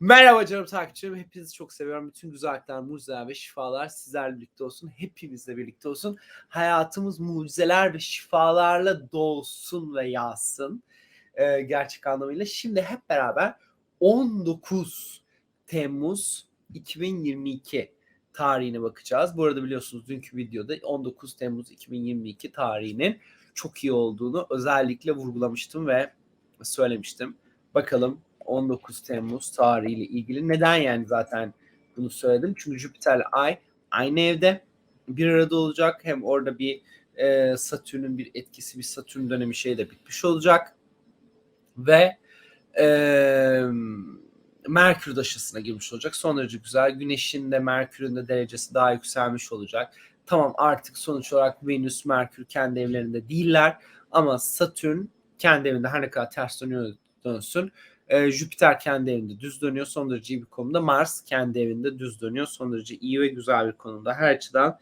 Merhaba canım takipçilerim. Hepinizi çok seviyorum. Bütün güzellikler, mucizeler ve şifalar sizlerle birlikte olsun. Hepimizle birlikte olsun. Hayatımız mucizeler ve şifalarla dolsun ve yağsın. Ee, gerçek anlamıyla. Şimdi hep beraber 19 Temmuz 2022 tarihine bakacağız. Bu arada biliyorsunuz dünkü videoda 19 Temmuz 2022 tarihinin çok iyi olduğunu özellikle vurgulamıştım ve söylemiştim. Bakalım 19 Temmuz tarihiyle ilgili. Neden yani zaten bunu söyledim? Çünkü Jüpiter Ay aynı evde bir arada olacak. Hem orada bir e, Satürn'ün bir etkisi, bir Satürn dönemi şey de bitmiş olacak. Ve e, Merkür daşısına girmiş olacak. Son derece güzel. Güneşin de Merkür'ün de derecesi daha yükselmiş olacak. Tamam artık sonuç olarak Venüs, Merkür kendi evlerinde değiller. Ama Satürn kendi evinde her ne kadar ters dönüyor dönsün e, Jüpiter kendi evinde düz dönüyor. Son derece iyi bir konumda. Mars kendi evinde düz dönüyor. Son derece iyi ve güzel bir konumda. Her açıdan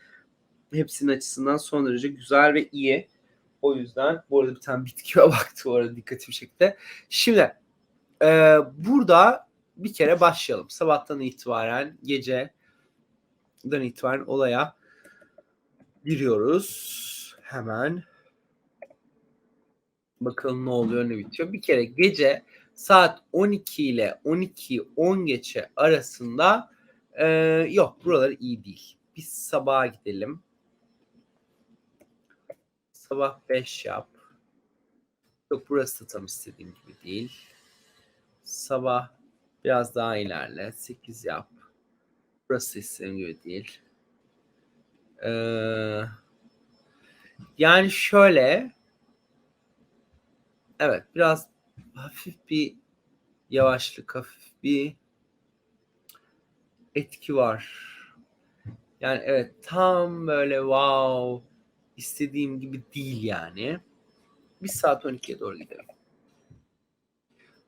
hepsinin açısından son derece güzel ve iyi. O yüzden bu arada bir tane bitkiye baktı bu arada dikkatli bir şekilde. Şimdi e, burada bir kere başlayalım. Sabahtan itibaren geceden itibaren olaya giriyoruz. Hemen bakalım ne oluyor ne bitiyor. Bir kere gece saat 12 ile 12-10 geçe arasında e, yok buralar iyi değil. Biz sabaha gidelim. Sabah 5 yap. Yok burası da tam istediğim gibi değil. Sabah biraz daha ilerle. 8 yap. Burası istediğim gibi değil. Ee, yani şöyle evet biraz hafif bir yavaşlık, hafif bir etki var. Yani evet tam böyle wow istediğim gibi değil yani. Bir saat 12'ye doğru gidelim.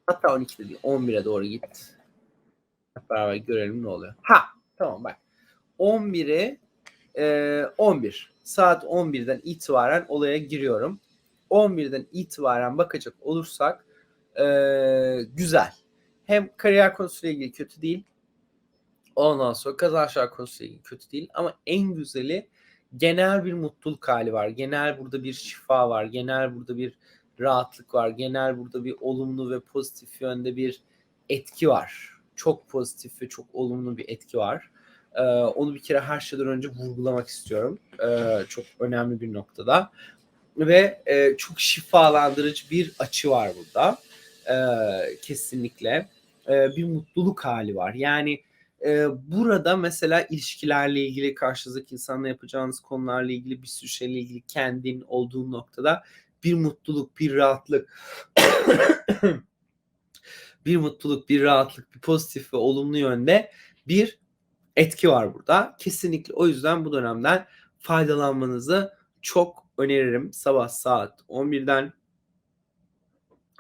Hatta 12'de değil 11'e doğru git. Hep beraber görelim ne oluyor. Ha tamam bak. 11'e e, 11 saat 11'den itibaren olaya giriyorum. 11'den itibaren bakacak olursak ee, güzel. Hem kariyer konusuyla ilgili kötü değil. Ondan sonra kazançlar konusuyla ilgili kötü değil. Ama en güzeli genel bir mutluluk hali var. Genel burada bir şifa var. Genel burada bir rahatlık var. Genel burada bir olumlu ve pozitif yönde bir etki var. Çok pozitif ve çok olumlu bir etki var. Ee, onu bir kere her şeyden önce vurgulamak istiyorum. Ee, çok önemli bir noktada. Ve e, çok şifalandırıcı bir açı var burada e, kesinlikle e, bir mutluluk hali var. Yani e, burada mesela ilişkilerle ilgili karşınızdaki insanla yapacağınız konularla ilgili bir sürü şeyle ilgili kendin olduğun noktada bir mutluluk, bir rahatlık bir mutluluk, bir rahatlık, bir pozitif ve olumlu yönde bir etki var burada. Kesinlikle o yüzden bu dönemden faydalanmanızı çok öneririm. Sabah saat 11'den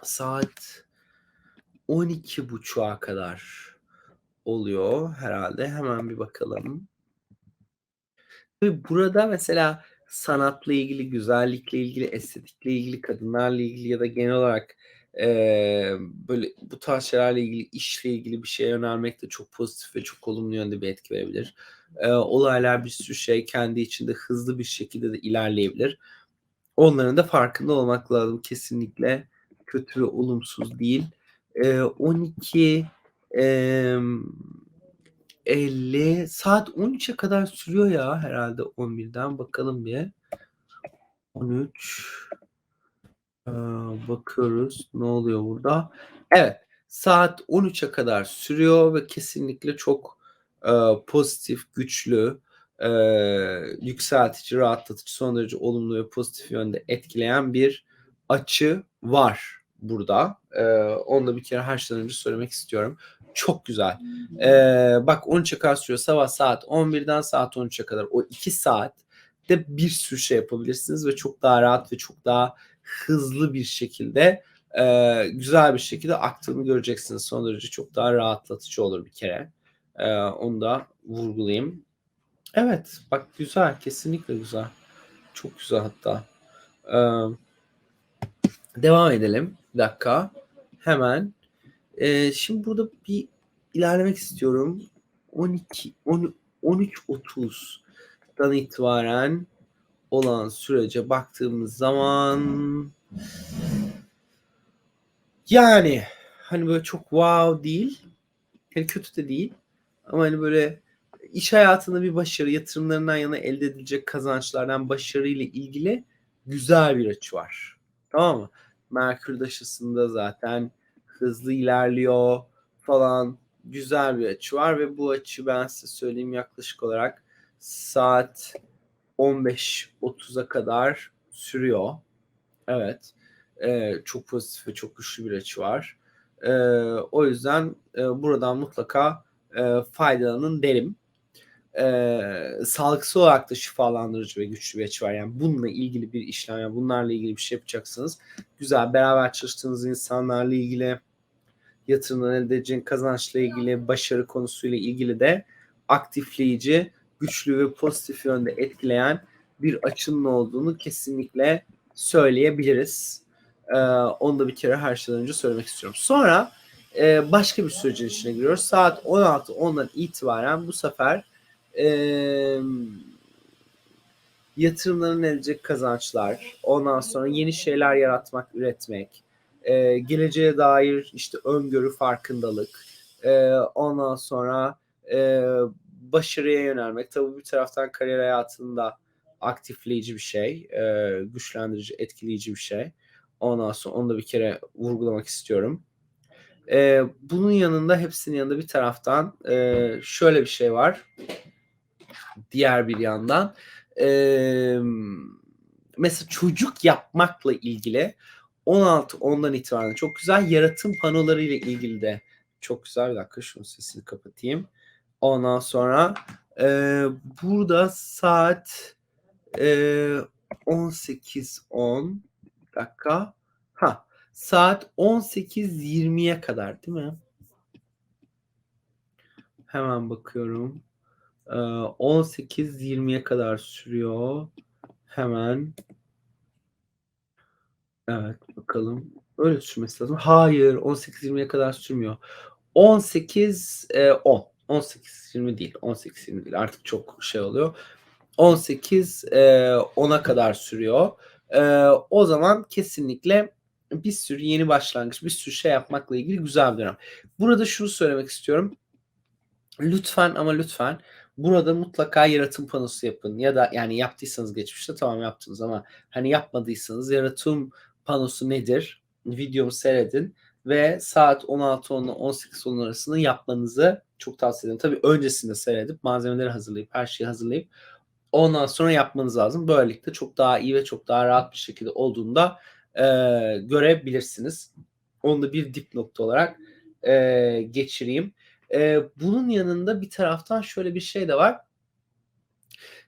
saat 12.30'a kadar oluyor herhalde. Hemen bir bakalım. Ve burada mesela sanatla ilgili, güzellikle ilgili, estetikle ilgili, kadınlarla ilgili ya da genel olarak e, böyle bu tarz şeylerle ilgili, işle ilgili bir şey önermek de çok pozitif ve çok olumlu yönde bir etki verebilir. E, olaylar bir sürü şey kendi içinde hızlı bir şekilde de ilerleyebilir. Onların da farkında olmak lazım kesinlikle kötü ve olumsuz değil. E, 12 e, 50 saat 13'e kadar sürüyor ya herhalde 11'den bakalım bir. 13 ee, bakıyoruz ne oluyor burada. Evet saat 13'e kadar sürüyor ve kesinlikle çok e, pozitif, güçlü, e, yükseltici, rahatlatıcı, son derece olumlu ve pozitif yönde etkileyen bir açı var burada. Ee, onu da bir kere her şeyden önce söylemek istiyorum. Çok güzel. Ee, bak 13'e kadar sürüyor. Sabah saat 11'den saat 13'e kadar. O 2 saat de bir sürü şey yapabilirsiniz ve çok daha rahat ve çok daha hızlı bir şekilde e, güzel bir şekilde aktığını göreceksiniz. Son derece çok daha rahatlatıcı olur bir kere. E, onu da vurgulayayım. Evet bak güzel kesinlikle güzel. Çok güzel hatta. Evet. Devam edelim. Bir dakika. Hemen. Ee, şimdi burada bir ilerlemek istiyorum. 12 10 13.30'dan itibaren olan sürece baktığımız zaman yani hani böyle çok wow değil. Yani kötü de değil. Ama hani böyle iş hayatında bir başarı, yatırımlarından yana elde edilecek kazançlardan başarıyla ilgili güzel bir açı var. Tamam mı? Merkür daşısında zaten hızlı ilerliyor falan güzel bir açı var ve bu açı ben size söyleyeyim yaklaşık olarak saat 15.30'a kadar sürüyor. Evet. Ee, çok pozitif ve çok güçlü bir açı var. Ee, o yüzden e, buradan mutlaka e, faydalanın derim. Ee, sağlıksal olarak da şifalandırıcı ve güçlü bir açı var. Yani bununla ilgili bir işlem, yani bunlarla ilgili bir şey yapacaksınız. Güzel, beraber çalıştığınız insanlarla ilgili, yatırımdan elde edeceğin kazançla ilgili, başarı konusuyla ilgili de aktifleyici, güçlü ve pozitif yönde etkileyen bir açının olduğunu kesinlikle söyleyebiliriz. Ee, onu da bir kere her şeyden önce söylemek istiyorum. Sonra e, başka bir sürecin içine giriyoruz. Saat 16.10'dan itibaren bu sefer e, yatırımların edecek kazançlar, ondan sonra yeni şeyler yaratmak, üretmek, e, geleceğe dair işte öngörü, farkındalık, e, ondan sonra e, başarıya yönelmek. Tabii bir taraftan kariyer hayatında aktifleyici bir şey, e, güçlendirici, etkileyici bir şey. Ondan sonra onu da bir kere vurgulamak istiyorum. E, bunun yanında hepsinin yanında bir taraftan e, şöyle bir şey var. Diğer bir yandan e, mesela çocuk yapmakla ilgili 16 ondan itibaren çok güzel yaratım panoları ile ilgili de çok güzel. Bir dakika şunun sesini kapatayım. Ondan sonra e, burada saat e, 18.10 dakika. Ha saat 18.20'ye kadar değil mi? Hemen bakıyorum. Ee, 18.20'ye kadar sürüyor. Hemen. Evet bakalım. Öyle sürmesi lazım. Hayır 18.20'ye kadar sürmüyor. 18 e, 10. 18.20 değil. 18.20 değil. Artık çok şey oluyor. 18 e, 10'a kadar sürüyor. E, o zaman kesinlikle bir sürü yeni başlangıç, bir sürü şey yapmakla ilgili güzel bir dönem. Burada şunu söylemek istiyorum. Lütfen ama lütfen burada mutlaka yaratım panosu yapın. Ya da yani yaptıysanız geçmişte tamam yaptınız ama hani yapmadıysanız yaratım panosu nedir? Videomu seyredin ve saat 16.10 ile 18.10 arasında yapmanızı çok tavsiye ederim. Tabii öncesinde seyredip malzemeleri hazırlayıp her şeyi hazırlayıp ondan sonra yapmanız lazım. Böylelikle çok daha iyi ve çok daha rahat bir şekilde olduğunda e, görebilirsiniz. Onu da bir dipnot olarak e, geçireyim. E, bunun yanında bir taraftan şöyle bir şey de var.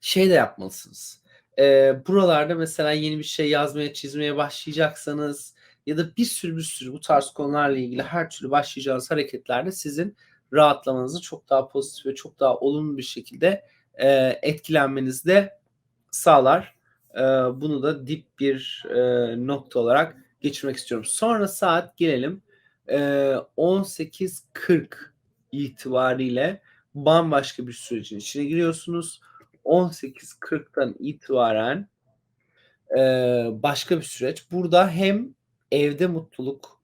Şey de yapmalısınız. E, buralarda mesela yeni bir şey yazmaya, çizmeye başlayacaksanız ya da bir sürü bir sürü bu tarz konularla ilgili her türlü başlayacağınız hareketlerde sizin rahatlamanızı çok daha pozitif ve çok daha olumlu bir şekilde e, etkilenmenizi de sağlar. E, bunu da dip bir e, nokta olarak geçirmek istiyorum. Sonra saat gelelim e, 18.40 itibariyle bambaşka bir sürecin içine giriyorsunuz. 18.40'tan itibaren e, başka bir süreç. Burada hem evde mutluluk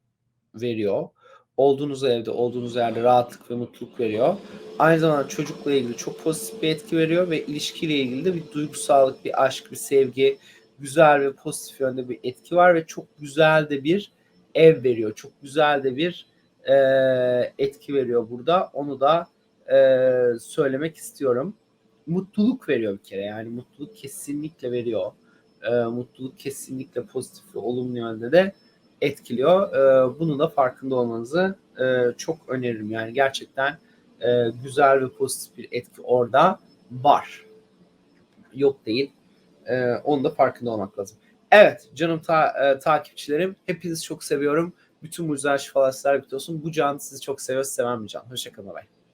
veriyor. Olduğunuz evde, olduğunuz yerde rahatlık ve mutluluk veriyor. Aynı zamanda çocukla ilgili çok pozitif bir etki veriyor ve ilişkiyle ilgili de bir duygusallık, bir aşk, bir sevgi, güzel ve pozitif yönde bir etki var ve çok güzel de bir ev veriyor. Çok güzel de bir e, etki veriyor burada. Onu da e, söylemek istiyorum. Mutluluk veriyor bir kere. Yani mutluluk kesinlikle veriyor. E, mutluluk kesinlikle pozitif ve olumlu yönde de etkiliyor. E, bunun da farkında olmanızı e, çok öneririm. Yani gerçekten e, güzel ve pozitif bir etki orada var. Yok değil. E, onun da farkında olmak lazım. Evet canım ta, e, takipçilerim hepinizi çok seviyorum. Bütün mucizeler şifalar sizler olsun. Bu can sizi çok seviyor. Seven bir can. Hoşçakalın. Bye.